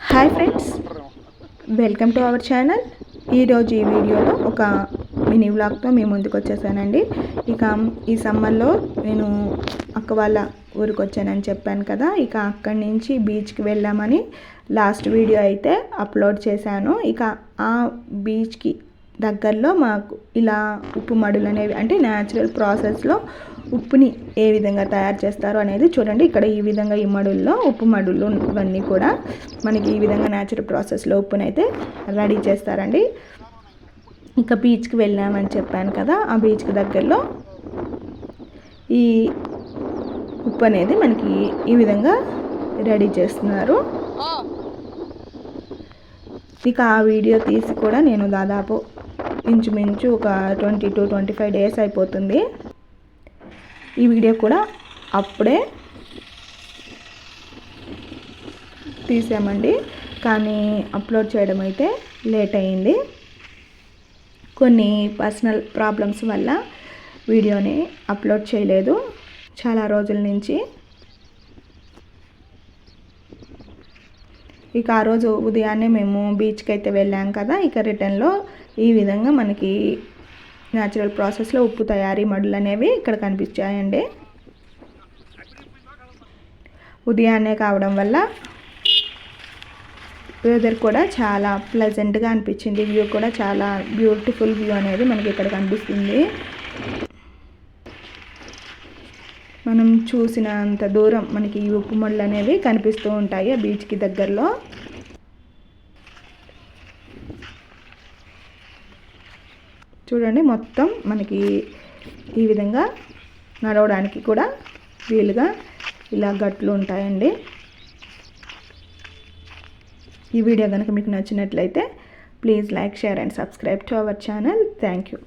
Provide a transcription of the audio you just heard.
Hi friends welcome to our channel ఈరోజు ఈ వీడియోలో ఒక మినీ వ్లాగ్తో మేము ముందుకు వచ్చేసానండి. ఇక ఈ సమ్మర్లో నేను అక్క వాళ్ళ ఊరికి వచ్చానని చెప్పాను కదా ఇక అక్కడి నుంచి బీచ్కి వెళ్ళామని లాస్ట్ వీడియో అయితే అప్లోడ్ చేశాను. ఇక ఆ బీచ్కి దగ్గరలో మాకు ఇలా ఉప్పు మడులు అనేవి అంటే న్యాచురల్ ప్రాసెస్లో ఉప్పుని ఏ విధంగా తయారు చేస్తారు అనేది చూడండి. ఇక్కడ ఈ విధంగా ఈ మడుల్లో ఉప్పు మడులు ఇవన్నీ కూడా మనకి ఈ విధంగా న్యాచురల్ ప్రాసెస్లో ఉప్పుని అయితే రెడీ చేస్తారండి. ఇక బీచ్కి వెళ్ళామని చెప్పాను కదా ఆ బీచ్కి దగ్గరలో ఈ ఉప్పు అనేది మనకి ఈ విధంగా రెడీ చేస్తున్నారు. ఇక ఆ వీడియో తీసి కూడా నేను దాదాపు ఇంచుమించు ఒక twenty two twenty five days అయిపోతుంది. ఈ వీడియో కూడా అప్పుడే తీసామండి కానీ అప్లోడ్ చేయడం అయితే లేట్ అయింది. కొన్ని పర్సనల్ ప్రాబ్లమ్స్ వల్ల వీడియోని అప్లోడ్ చేయలేదు. చాలా రోజుల నుంచి. ఇక ఆ రోజు ఉదయాన్నే మేము బీచ్కి అయితే వెళ్ళాం కదా. ఇక రిటర్న్లో ఈ విధంగా మనకి న్యాచురల్ ప్రాసెస్లో ఉప్పు తయారీ మడులు అనేవి ఇక్కడ కనిపించాయండి. ఉదయాన్నే కావడం వల్ల వెదర్ కూడా చాలా ప్లెజెంట్గా అనిపించింది. వ్యూ కూడా చాలా బ్యూటిఫుల్ వ్యూ అనేది మనకి ఇక్కడ కనిపిస్తుంది. మనం చూసినంత దూరం మనకి ఈ ఉప్పు మడులు అనేవి కనిపిస్తూ ఉంటాయి ఆ బీచ్కి దగ్గరలో. చూడండి మొత్తం మనకి ఈ విధంగా నడవడానికి కూడా వీలుగా ఇలా గట్లు ఉంటాయండి. ఈ వీడియో కనుక మీకు నచ్చినట్లయితే please like share and subscribe to our channel. Thank you.